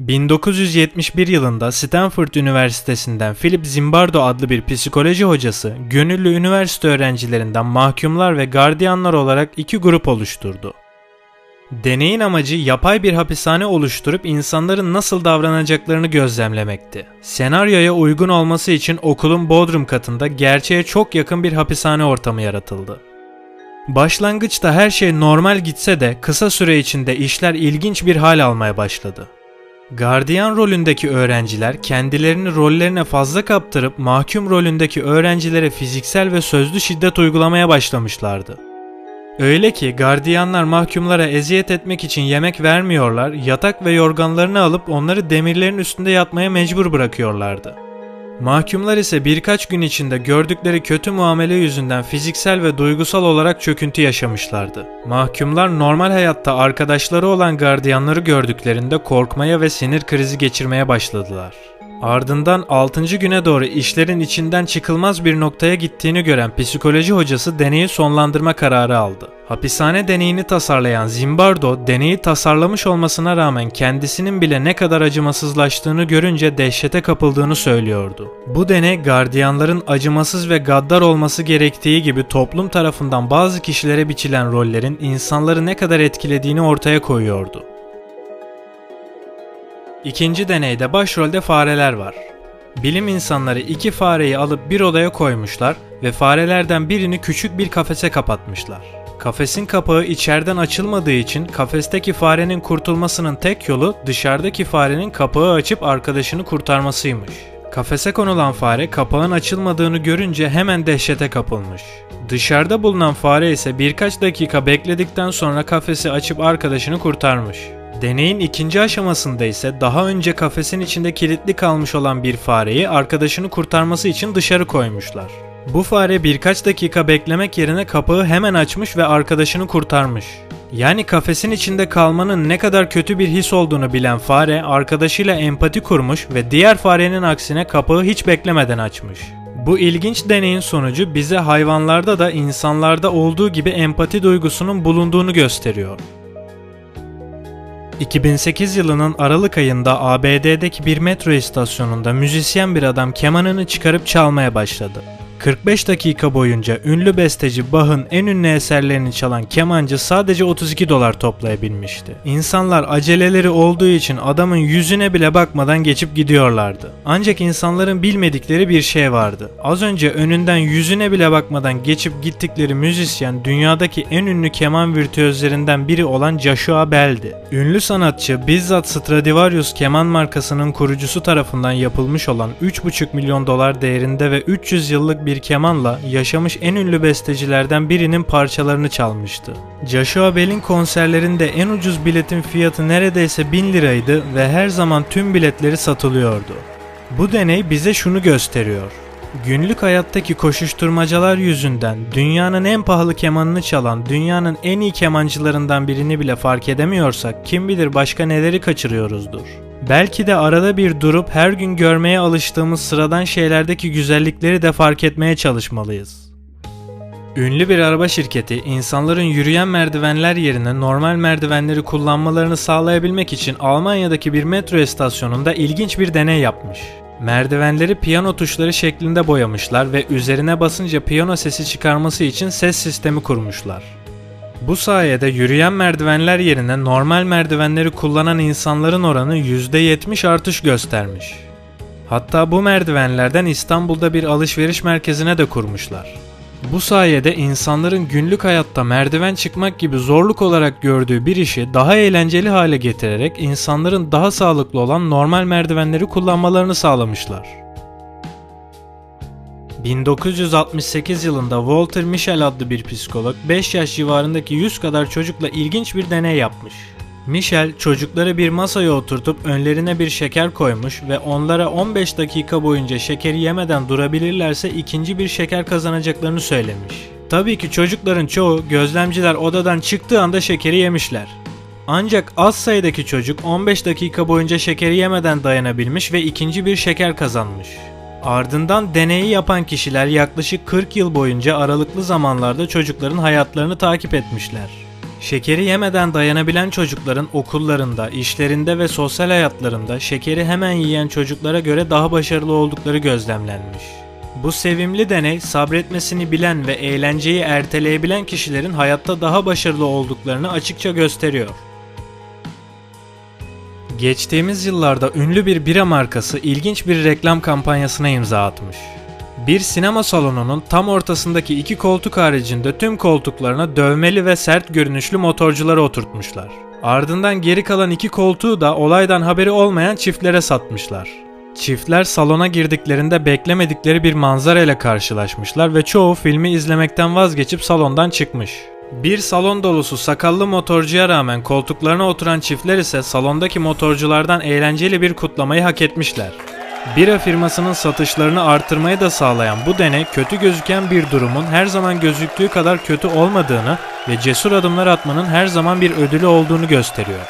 1971 yılında Stanford Üniversitesi'nden Philip Zimbardo adlı bir psikoloji hocası, gönüllü üniversite öğrencilerinden mahkumlar ve gardiyanlar olarak iki grup oluşturdu. Deneyin amacı yapay bir hapishane oluşturup insanların nasıl davranacaklarını gözlemlemekti. Senaryoya uygun olması için okulun bodrum katında gerçeğe çok yakın bir hapishane ortamı yaratıldı. Başlangıçta her şey normal gitse de kısa süre içinde işler ilginç bir hal almaya başladı. Gardiyan rolündeki öğrenciler kendilerini rollerine fazla kaptırıp mahkum rolündeki öğrencilere fiziksel ve sözlü şiddet uygulamaya başlamışlardı. Öyle ki gardiyanlar mahkumlara eziyet etmek için yemek vermiyorlar, yatak ve yorganlarını alıp onları demirlerin üstünde yatmaya mecbur bırakıyorlardı. Mahkumlar ise birkaç gün içinde gördükleri kötü muamele yüzünden fiziksel ve duygusal olarak çöküntü yaşamışlardı. Mahkumlar normal hayatta arkadaşları olan gardiyanları gördüklerinde korkmaya ve sinir krizi geçirmeye başladılar. Ardından 6. güne doğru işlerin içinden çıkılmaz bir noktaya gittiğini gören psikoloji hocası deneyi sonlandırma kararı aldı. Hapishane deneyini tasarlayan Zimbardo, deneyi tasarlamış olmasına rağmen kendisinin bile ne kadar acımasızlaştığını görünce dehşete kapıldığını söylüyordu. Bu deney gardiyanların acımasız ve gaddar olması gerektiği gibi toplum tarafından bazı kişilere biçilen rollerin insanları ne kadar etkilediğini ortaya koyuyordu. İkinci deneyde başrolde fareler var. Bilim insanları iki fareyi alıp bir odaya koymuşlar ve farelerden birini küçük bir kafese kapatmışlar. Kafesin kapağı içeriden açılmadığı için kafesteki farenin kurtulmasının tek yolu dışarıdaki farenin kapağı açıp arkadaşını kurtarmasıymış. Kafese konulan fare kapağın açılmadığını görünce hemen dehşete kapılmış. Dışarıda bulunan fare ise birkaç dakika bekledikten sonra kafesi açıp arkadaşını kurtarmış. Deneyin ikinci aşamasında ise daha önce kafesin içinde kilitli kalmış olan bir fareyi arkadaşını kurtarması için dışarı koymuşlar. Bu fare birkaç dakika beklemek yerine kapağı hemen açmış ve arkadaşını kurtarmış. Yani kafesin içinde kalmanın ne kadar kötü bir his olduğunu bilen fare arkadaşıyla empati kurmuş ve diğer farenin aksine kapağı hiç beklemeden açmış. Bu ilginç deneyin sonucu bize hayvanlarda da insanlarda olduğu gibi empati duygusunun bulunduğunu gösteriyor. 2008 yılının Aralık ayında ABD'deki bir metro istasyonunda müzisyen bir adam kemanını çıkarıp çalmaya başladı. 45 dakika boyunca ünlü besteci Bach'ın en ünlü eserlerini çalan kemancı sadece 32 dolar toplayabilmişti. İnsanlar aceleleri olduğu için adamın yüzüne bile bakmadan geçip gidiyorlardı. Ancak insanların bilmedikleri bir şey vardı. Az önce önünden yüzüne bile bakmadan geçip gittikleri müzisyen dünyadaki en ünlü keman virtüözlerinden biri olan Joshua Bell'di. Ünlü sanatçı bizzat Stradivarius keman markasının kurucusu tarafından yapılmış olan 3,5 milyon dolar değerinde ve 300 yıllık bir kemanla yaşamış en ünlü bestecilerden birinin parçalarını çalmıştı. Joshua Bell'in konserlerinde en ucuz biletin fiyatı neredeyse 1000 liraydı ve her zaman tüm biletleri satılıyordu. Bu deney bize şunu gösteriyor. Günlük hayattaki koşuşturmacalar yüzünden dünyanın en pahalı kemanını çalan dünyanın en iyi kemancılarından birini bile fark edemiyorsak kim bilir başka neleri kaçırıyoruzdur. Belki de arada bir durup her gün görmeye alıştığımız sıradan şeylerdeki güzellikleri de fark etmeye çalışmalıyız. Ünlü bir araba şirketi insanların yürüyen merdivenler yerine normal merdivenleri kullanmalarını sağlayabilmek için Almanya'daki bir metro istasyonunda ilginç bir deney yapmış. Merdivenleri piyano tuşları şeklinde boyamışlar ve üzerine basınca piyano sesi çıkarması için ses sistemi kurmuşlar. Bu sayede yürüyen merdivenler yerine normal merdivenleri kullanan insanların oranı %70 artış göstermiş. Hatta bu merdivenlerden İstanbul'da bir alışveriş merkezine de kurmuşlar. Bu sayede insanların günlük hayatta merdiven çıkmak gibi zorluk olarak gördüğü bir işi daha eğlenceli hale getirerek insanların daha sağlıklı olan normal merdivenleri kullanmalarını sağlamışlar. 1968 yılında Walter Mischel adlı bir psikolog 5 yaş civarındaki 100 kadar çocukla ilginç bir deney yapmış. Michel çocukları bir masaya oturtup önlerine bir şeker koymuş ve onlara 15 dakika boyunca şekeri yemeden durabilirlerse ikinci bir şeker kazanacaklarını söylemiş. Tabii ki çocukların çoğu gözlemciler odadan çıktığı anda şekeri yemişler. Ancak az sayıdaki çocuk 15 dakika boyunca şekeri yemeden dayanabilmiş ve ikinci bir şeker kazanmış. Ardından deneyi yapan kişiler yaklaşık 40 yıl boyunca aralıklı zamanlarda çocukların hayatlarını takip etmişler. Şekeri yemeden dayanabilen çocukların okullarında, işlerinde ve sosyal hayatlarında şekeri hemen yiyen çocuklara göre daha başarılı oldukları gözlemlenmiş. Bu sevimli deney sabretmesini bilen ve eğlenceyi erteleyebilen kişilerin hayatta daha başarılı olduklarını açıkça gösteriyor. Geçtiğimiz yıllarda ünlü bir bira markası ilginç bir reklam kampanyasına imza atmış. Bir sinema salonunun tam ortasındaki iki koltuk haricinde tüm koltuklarına dövmeli ve sert görünüşlü motorcuları oturtmuşlar. Ardından geri kalan iki koltuğu da olaydan haberi olmayan çiftlere satmışlar. Çiftler salona girdiklerinde beklemedikleri bir manzara ile karşılaşmışlar ve çoğu filmi izlemekten vazgeçip salondan çıkmış. Bir salon dolusu sakallı motorcuya rağmen koltuklarına oturan çiftler ise salondaki motorculardan eğlenceli bir kutlamayı hak etmişler. Bira firmasının satışlarını artırmayı da sağlayan bu deney kötü gözüken bir durumun her zaman gözüktüğü kadar kötü olmadığını ve cesur adımlar atmanın her zaman bir ödülü olduğunu gösteriyor.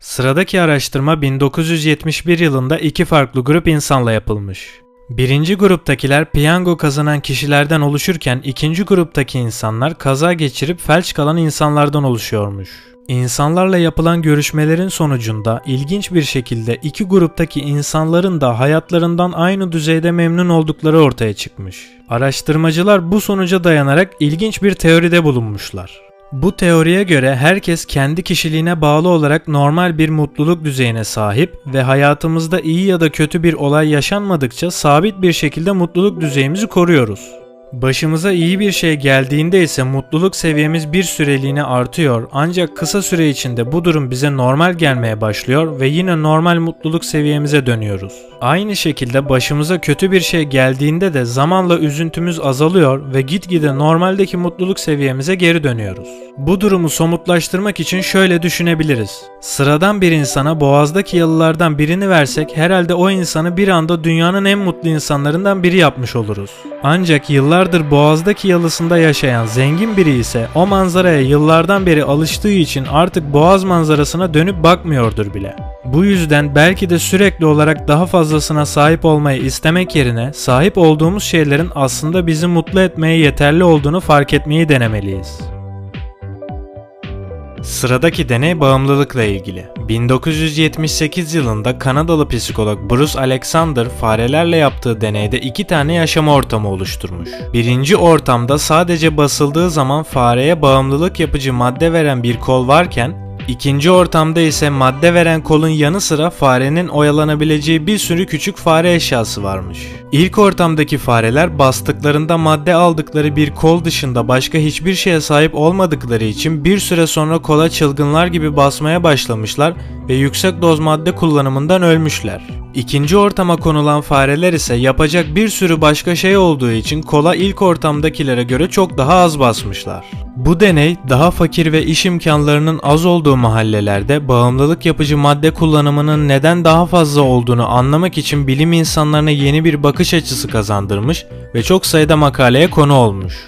Sıradaki araştırma 1971 yılında iki farklı grup insanla yapılmış. Birinci gruptakiler piyango kazanan kişilerden oluşurken ikinci gruptaki insanlar kaza geçirip felç kalan insanlardan oluşuyormuş. İnsanlarla yapılan görüşmelerin sonucunda ilginç bir şekilde iki gruptaki insanların da hayatlarından aynı düzeyde memnun oldukları ortaya çıkmış. Araştırmacılar bu sonuca dayanarak ilginç bir teoride bulunmuşlar. Bu teoriye göre herkes kendi kişiliğine bağlı olarak normal bir mutluluk düzeyine sahip ve hayatımızda iyi ya da kötü bir olay yaşanmadıkça sabit bir şekilde mutluluk düzeyimizi koruyoruz. Başımıza iyi bir şey geldiğinde ise mutluluk seviyemiz bir süreliğine artıyor ancak kısa süre içinde bu durum bize normal gelmeye başlıyor ve yine normal mutluluk seviyemize dönüyoruz. Aynı şekilde başımıza kötü bir şey geldiğinde de zamanla üzüntümüz azalıyor ve gitgide normaldeki mutluluk seviyemize geri dönüyoruz. Bu durumu somutlaştırmak için şöyle düşünebiliriz. Sıradan bir insana boğazdaki yalılardan birini versek herhalde o insanı bir anda dünyanın en mutlu insanlarından biri yapmış oluruz. Ancak yıllardır boğazdaki yalısında yaşayan zengin biri ise o manzaraya yıllardan beri alıştığı için artık boğaz manzarasına dönüp bakmıyordur bile. Bu yüzden belki de sürekli olarak daha fazlasına sahip olmayı istemek yerine sahip olduğumuz şeylerin aslında bizi mutlu etmeye yeterli olduğunu fark etmeyi denemeliyiz. Sıradaki deney bağımlılıkla ilgili. 1978 yılında Kanadalı psikolog Bruce Alexander farelerle yaptığı deneyde iki tane yaşam ortamı oluşturmuş. Birinci ortamda sadece basıldığı zaman fareye bağımlılık yapıcı madde veren bir kol varken İkinci ortamda ise madde veren kolun yanı sıra farenin oyalanabileceği bir sürü küçük fare eşyası varmış. İlk ortamdaki fareler bastıklarında madde aldıkları bir kol dışında başka hiçbir şeye sahip olmadıkları için bir süre sonra kola çılgınlar gibi basmaya başlamışlar ve yüksek doz madde kullanımından ölmüşler. İkinci ortama konulan fareler ise yapacak bir sürü başka şey olduğu için kola ilk ortamdakilere göre çok daha az basmışlar. Bu deney daha fakir ve iş imkanlarının az olduğu mahallelerde bağımlılık yapıcı madde kullanımının neden daha fazla olduğunu anlamak için bilim insanlarına yeni bir bakış açısı kazandırmış ve çok sayıda makaleye konu olmuş.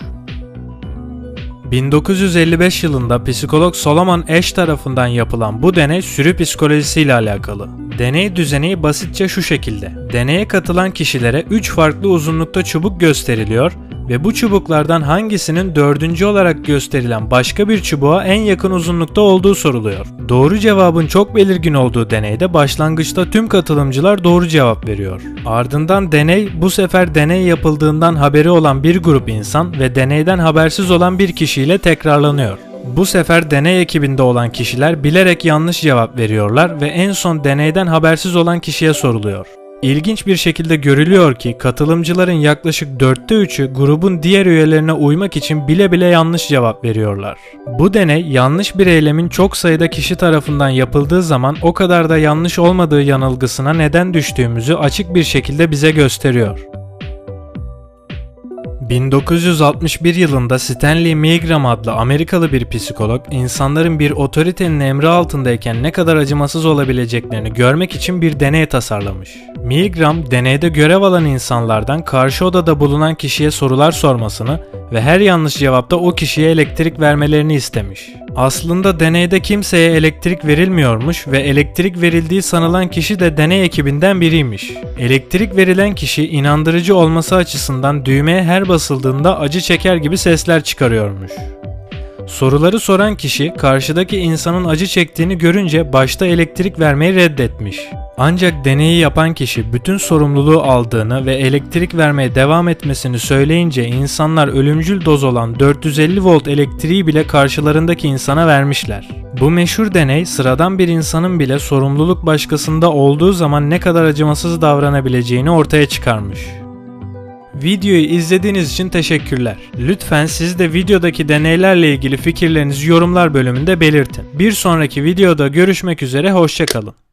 1955 yılında psikolog Solomon Ash tarafından yapılan bu deney sürü psikolojisi ile alakalı. Deney düzeni basitçe şu şekilde. Deneye katılan kişilere 3 farklı uzunlukta çubuk gösteriliyor ve bu çubuklardan hangisinin dördüncü olarak gösterilen başka bir çubuğa en yakın uzunlukta olduğu soruluyor. Doğru cevabın çok belirgin olduğu deneyde başlangıçta tüm katılımcılar doğru cevap veriyor. Ardından deney bu sefer deney yapıldığından haberi olan bir grup insan ve deneyden habersiz olan bir kişiyle tekrarlanıyor. Bu sefer deney ekibinde olan kişiler bilerek yanlış cevap veriyorlar ve en son deneyden habersiz olan kişiye soruluyor. İlginç bir şekilde görülüyor ki katılımcıların yaklaşık dörtte üçü grubun diğer üyelerine uymak için bile bile yanlış cevap veriyorlar. Bu deney yanlış bir eylemin çok sayıda kişi tarafından yapıldığı zaman o kadar da yanlış olmadığı yanılgısına neden düştüğümüzü açık bir şekilde bize gösteriyor. 1961 yılında Stanley Milgram adlı Amerikalı bir psikolog, insanların bir otoritenin emri altındayken ne kadar acımasız olabileceklerini görmek için bir deney tasarlamış. Milgram, deneyde görev alan insanlardan karşı odada bulunan kişiye sorular sormasını ve her yanlış cevapta o kişiye elektrik vermelerini istemiş. Aslında deneyde kimseye elektrik verilmiyormuş ve elektrik verildiği sanılan kişi de deney ekibinden biriymiş. Elektrik verilen kişi inandırıcı olması açısından düğmeye her basıldığında acı çeker gibi sesler çıkarıyormuş. Soruları soran kişi karşıdaki insanın acı çektiğini görünce başta elektrik vermeyi reddetmiş. Ancak deneyi yapan kişi bütün sorumluluğu aldığını ve elektrik vermeye devam etmesini söyleyince insanlar ölümcül doz olan 450 volt elektriği bile karşılarındaki insana vermişler. Bu meşhur deney sıradan bir insanın bile sorumluluk başkasında olduğu zaman ne kadar acımasız davranabileceğini ortaya çıkarmış. Videoyu izlediğiniz için teşekkürler. Lütfen siz de videodaki deneylerle ilgili fikirlerinizi yorumlar bölümünde belirtin. Bir sonraki videoda görüşmek üzere hoşçakalın.